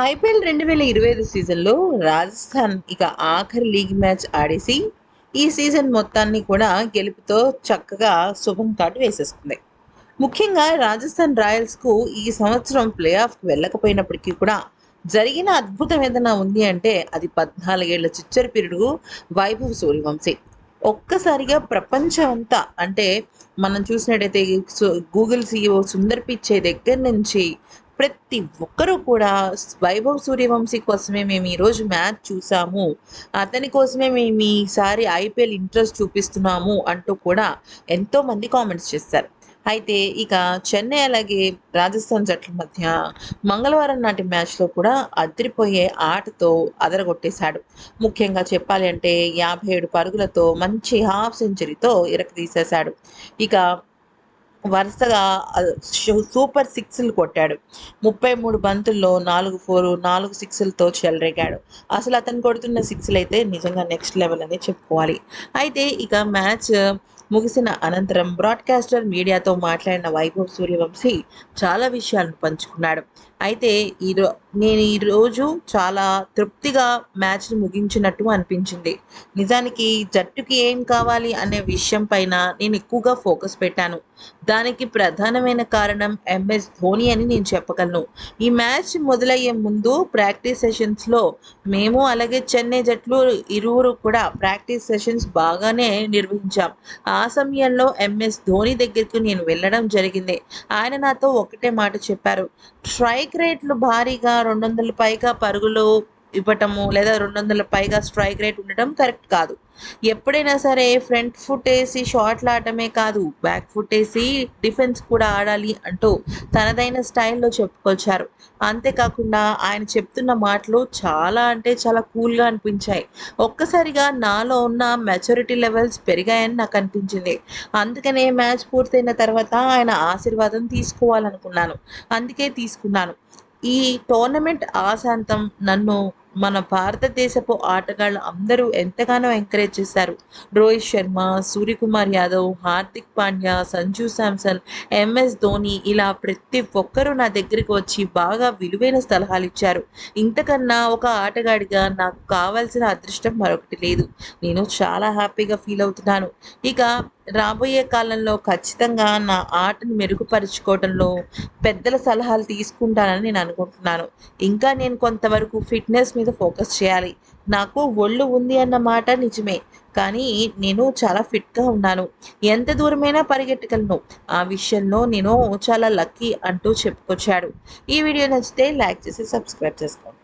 IPL రెండు వేల ఇరవై ఐదు సీజన్లో రాజస్థాన్ ఇక ఆఖరి లీగ్ మ్యాచ్ ఆడేసి ఈ సీజన్ మొత్తాన్ని కూడా గెలుపుతో చక్కగా శుభం కార్డు వేసేస్తుంది ముఖ్యంగా రాజస్థాన్ రాయల్స్కు ఈ సంవత్సరం ప్లే ఆఫ్కి వెళ్ళకపోయినప్పటికీ కూడా జరిగిన అద్భుతం ఏదైనా ఉంది అంటే అది పద్నాలుగేళ్ళ చిచ్చరి పీరియడ్ వైభవ్ సూర్యవంశీ. ఒక్కసారిగా ప్రపంచం అంతా అంటే మనం చూసినట్టయితే గూగుల్ సీఈఓ సుందర్ పిచ్చే దగ్గర నుంచి ప్రతి ఒక్కరూ కూడా వైభవ్ సూర్యవంశీ కోసమే మేము ఈరోజు మ్యాచ్ చూసాము. అతని కోసమే మేము ఈసారి ఐపీఎల్ ఇంట్రెస్ట్ చూపిస్తున్నాము అంటూ కూడా ఎంతోమంది కామెంట్స్ చేస్తారు అయితే ఇక చెన్నై అలాగే రాజస్థాన్ జట్ల మధ్య మంగళవారం నాటి మ్యాచ్లో కూడా అదిరిపోయే ఆటతో అదరగొట్టేశాడు. ముఖ్యంగా చెప్పాలి అంటే యాభై ఏడు పరుగులతో మంచి హాఫ్ సెంచరీతో ఇరకదీసేశాడు ఇక వరుసగా సూపర్ సిక్స్లు కొట్టాడు. ముప్పై మూడు బంతుల్లో నాలుగు ఫోర్ నాలుగు సిక్స్లతో చెలరేగాడు. అసలు అతను కొడుతున్న సిక్స్లు అయితే నిజంగా నెక్స్ట్ లెవెల్ అనే చెప్పుకోవాలి. అయితే ఇక మ్యాచ్ ముగిసిన అనంతరం బ్రాడ్కాస్టర్ మీడియాతో మాట్లాడిన వైభవ్ సూర్యవంశీ చాలా విషయాలను పంచుకున్నాడు. అయితే ఈరో నేను ఈరోజు చాలా తృప్తిగా మ్యాచ్ని ముగించినట్టు అనిపించింది. నిజానికి జట్టుకి ఏం కావాలి అనే విషయం పైన నేను ఎక్కువగా ఫోకస్ పెట్టాను. దానికి ప్రధానమైన కారణం ఎంఎస్ ధోని అని నేను చెప్పగలను. ఈ మ్యాచ్ మొదలయ్యే ముందు ప్రాక్టీస్ సెషన్స్లో మేము అలాగే చెన్నై జట్లు ఇరువురు కూడా ప్రాక్టీస్ సెషన్స్ బాగానే నిర్వహించాం. ఆ సమయంలో ఎంఎస్ ధోని దగ్గరికి నేను వెళ్ళడం జరిగింది. ఆయన నాతో ఒకటే మాట చెప్పారు. స్ట్రైక్ రేట్లు భారీగా రెండు వందల పైగా పరుగులు ఇవ్వటము లేదా రెండు వందల పైగా స్ట్రైక్ రేట్ ఉండటం కరెక్ట్ కాదు. ఎప్పుడైనా సరే ఫ్రంట్ ఫుట్ వేసి షాట్లు ఆడటమే కాదు. బ్యాక్ ఫుట్ వేసి డిఫెన్స్ కూడా ఆడాలి అంటూ తనదైన స్టైల్లో చెప్పుకొచ్చారు. అంతేకాకుండా ఆయన చెప్తున్న మాటలు చాలా అంటే చాలా కూల్గా అనిపించాయి. ఒక్కసారిగా నాలో ఉన్న మెచ్యూరిటీ లెవెల్స్ పెరిగాయని నాకు అనిపించింది. అందుకనే మ్యాచ్ పూర్తయిన తర్వాత ఆయన ఆశీర్వాదం తీసుకోవాలనుకున్నాను. అందుకే తీసుకున్నాను. ఈ టోర్నమెంట్ ఆశాంతం నన్ను మన భారతదేశపు ఆటగాళ్ళు అందరూ ఎంతగానో ఎంకరేజ్ చేశారు. రోహిత్ శర్మ సూర్యకుమార్ యాదవ్ హార్దిక్ పాండ్యా సంజు శాంసన్ ఎంఎస్ ధోని ఇలా ప్రతి ఒక్కరూ నా దగ్గరికి వచ్చి బాగా విలువైన సలహాలు ఇచ్చారు. ఇంతకన్నా ఒక ఆటగాడిగా నాకు కావాల్సిన అదృష్టం మరొకటి లేదు. నేను చాలా హ్యాపీగా ఫీల్ అవుతున్నాను. ఇక రాబోయే కాలంలో ఖచ్చితంగా నా ఆటను మెరుగుపరుచుకోవడంలో పెద్దల సలహాలు తీసుకుంటానని నేను అనుకుంటున్నాను. ఇంకా నేను కొంతవరకు ఫిట్నెస్ మీద ఫోకస్ చేయాలి. నాకు ఒళ్ళు ఉంది అన్న మాట నిజమే కానీ నేను చాలా ఫిట్గా ఉన్నాను. ఎంత దూరమైనా పరిగెట్టగలను ఆ విషయంలో నేను చాలా లక్కీ అంటూ చెప్పుకొచ్చాడు. ఈ వీడియో నచ్చితే లైక్ చేసి సబ్స్క్రైబ్ చేసుకోండి.